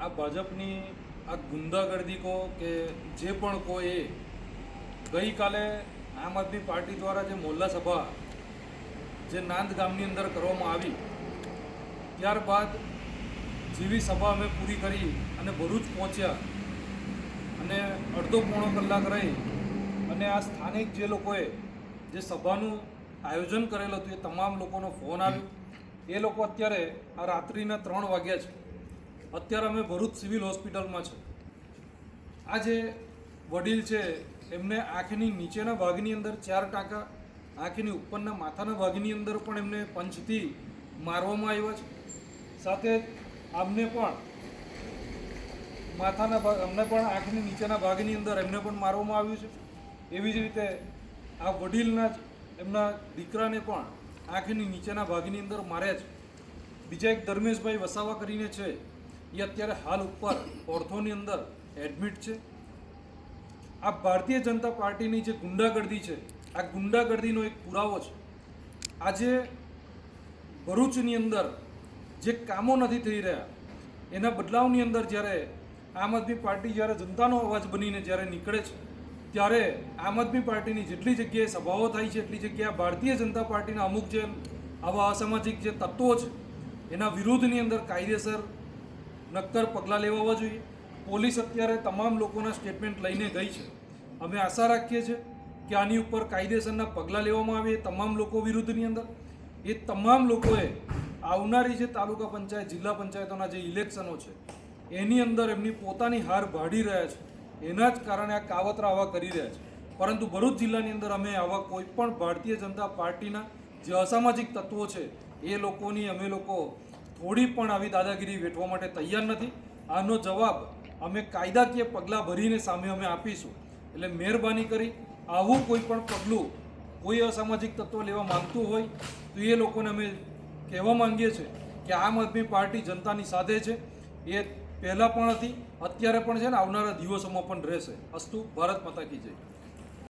આ ભાજપની આ ગુંદાગર્દી કહો કે જે પણ કહો એ ગઈકાલે આમ આદમી પાર્ટી દ્વારા જે મોલ્લા સભા જે નાંદ ગામની અંદર કરવામાં આવી, ત્યારબાદ જેવી સભા અમે પૂરી કરી અને ભરૂચ પહોંચ્યા અને અડધો પોણો કલાક રહી અને આ સ્થાનિક જે લોકોએ જે સભાનું આયોજન કરેલું હતું એ તમામ લોકોનો ફોન આવ્યો. એ લોકો અત્યારે આ રાત્રિના ત્રણ વાગ્યા છે. અત્યારે અમે ભરૂચ સિવિલ હોસ્પિટલમાં છે. આ જે વડીલ છે, એમને આંખની નીચેના ભાગની અંદર ચાર ટાંકા, આંખની ઉપરના માથાના ભાગની અંદર પણ એમને પંચથી મારવામાં આવ્યા છે. સાથે આમને પણ માથાના ભાગ અમને પણ આંખની નીચેના ભાગની અંદર એમને પણ મારવામાં આવ્યું છે. એવી જ રીતે આ વડીલના એમના દીકરાને પણ આંખની નીચેના ભાગની અંદર માર્યા છે. બીજા એક ધર્મેશભાઈ વસાવા કરીને છે એ અત્યારે હાલ ઉપર ઓર્થોની અંદર એડમિટ છે. આ ભારતીય જનતા પાર્ટીની જે ગુંડાગર્દી છે, આ ગુંડાગર્દીનો એક પુરાવો છે. આજે ભરૂચની અંદર જે કામો નથી થઈ રહ્યા, એના બદલાવની અંદર જ્યારે આમ આદમી પાર્ટી જ્યારે જનતાનો અવાજ બનીને જ્યારે નીકળે છે, ત્યારે આમ આદમી પાર્ટીની જેટલી જગ્યાએ સભાઓ થાય છે, એટલી જગ્યાએ ભારતીય જનતા પાર્ટીના અમુક જે આવા અસામાજિક જે તત્વો છે, એના વિરુદ્ધની અંદર કાયદેસર નક્કર પગલાં લેવા જોઈએ. પોલીસ અત્યારે તમામ લોકોના સ્ટેટમેન્ટ લઈને ગઈ છે. અમે આશા રાખીએ છીએ કે આની ઉપર કાયદેસરના પગલાં લેવામાં આવે તમામ લોકો વિરુદ્ધની અંદર. એ તમામ લોકોએ આવનારી જે તાલુકા પંચાયત, જિલ્લા પંચાયતોના જે ઇલેક્શનો છે, એની અંદર એમની પોતાની હાર ભાડી રહ્યા છે. એના જ કારણે આ કાવતરા આવા કરી રહ્યા છે. પરંતુ ભરૂચ જિલ્લાની અંદર અમે આવા કોઈ પણ ભારતીય જનતા પાર્ટીના જે અસામાજિક તત્વો છે, એ લોકોની અમે લોકો થોડી પણ આવી દાદાગીરી વેઠવા માટે તૈયાર નથી. આનો જવાબ અમે કાયદાકીય પગલાં ભરીને સામે અમે આપીશું. એટલે મહેરબાની કરી આવું કોઈ પણ પગલું કોઈ અસામાજિક તત્વ લેવા માંગતું હોય તો એ લોકોને અમે કહેવા માંગીએ છીએ કે આમ આદમી પાર્ટી જનતાની સાથે છે. એ પહેલાં પણ હતી, અત્યારે પણ છે ને આવનારા દિવસોમાં પણ રહેશે. અસ્તુ, ભારત માતા કી જય.